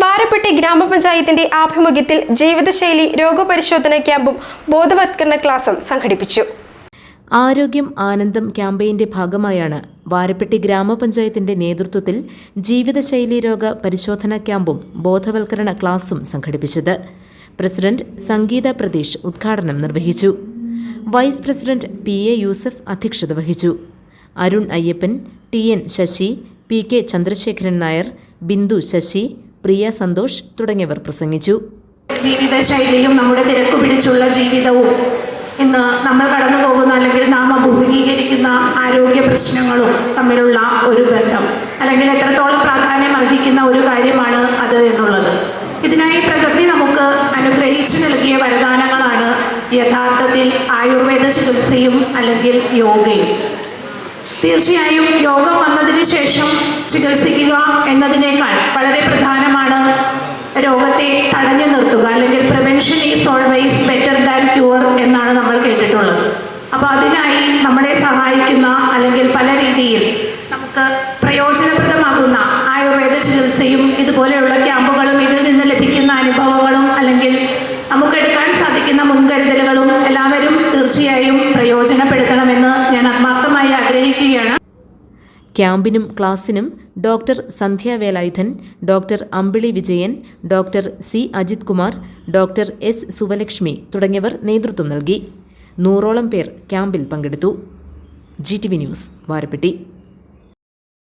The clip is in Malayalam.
വാരപ്പെട്ടി ഗ്രാമപഞ്ചായത്തിന്റെ ആഭിമുഖ്യത്തിൽ ജീവിതശൈലി രോഗപരിശോധന ക്യാമ്പും ബോധവത്കരണ ക്ലാസും സംഘടിപ്പിച്ചു. ആരോഗ്യം ആനന്ദം ക്യാമ്പയിന്റെ ഭാഗമായാണ് വാരപ്പെട്ടി ഗ്രാമപഞ്ചായത്തിന്റെ നേതൃത്വത്തിൽ ജീവിതശൈലി രോഗ പരിശോധനാ ക്യാമ്പും ബോധവൽക്കരണ ക്ലാസും സംഘടിപ്പിച്ചത്. പ്രസിഡന്റ് സംഗീത പ്രതീഷ് ഉദ്ഘാടനം നിർവഹിച്ചു. Vice president P A Yusuf അധ്യക്ഷത വഹിച്ചു. Arun Ayyappan T N Sasi P K Chandrasekharan Nair Bindu Sasi Priya Santhosh തുടങ്ങിയവർ പ്രസംഗിച്ചു. ജീവിതശൈലിയും നമ്മുടെ തിരക്ക് പിടിച്ചുള്ള ജീവിതവും ഇന്ന് നമ്മൾ കടന്നു പോകുന്ന അല്ലെങ്കിൽ നാം അഭിമുഖീകരിക്കുന്ന ആരോഗ്യ പ്രശ്നങ്ങളും തമ്മിലുള്ള ഒരു ബന്ധം. അല്ലെങ്കിൽ എത്രത്തോളം പ്രാധാന്യം അർഹിക്കുന്ന ഒരു കാര്യമാണ് അത് എന്നുള്ളത്. ഇതിനായി പ്രകൃതി നമുക്ക് അനുഗ്രഹിച്ചു നൽകിയ വരദാനങ്ങളാണ് യഥാർത്ഥത്തിൽ ആയുർവേദ ചികിത്സയും അല്ലെങ്കിൽ യോഗയും. തീർച്ചയായും യോഗം വന്നതിന് ശേഷം ചികിത്സിക്കുക എന്നതിനേക്കാൾ വളരെ പ്രധാനമാണ് രോഗത്തെ തടഞ്ഞു നിർത്തുക അല്ലെങ്കിൽ prevention is always better than cure എന്നാണ് നമ്മൾ കേട്ടിട്ടുള്ളത്. അപ്പോൾ അതിനായി നമ്മളെ സഹായിക്കുന്ന അല്ലെങ്കിൽ പല രീതിയിൽ നമുക്ക് പ്രയോജനപ്രദമാകുന്ന ആയുർവേദ ചികിത്സയും ഇതുപോലെയുള്ള ക്യാമ്പുകളും ഇതിൽ നിന്ന് ലഭിക്കുന്ന അനുഭവങ്ങളും അല്ലെങ്കിൽ നമുക്കെടുക്കാൻ സാധിക്കുന്ന മുൻകരുതലുകളും എല്ലാവരും തീർച്ചയായും പ്രയോജനപ്പെടുത്തണമെന്ന് ക്യാമ്പിനും ക്ലാസിനും doctor Sandhya Velayudhan doctor Ambili Vijayan doctor C Ajith Kumar doctor S Suvalakshmi തുടങ്ങിയവർ നേതൃത്വം നൽകി. നൂറോളം പേർ ക്യാമ്പിൽ പങ്കെടുത്തു. G T V news Varappetty.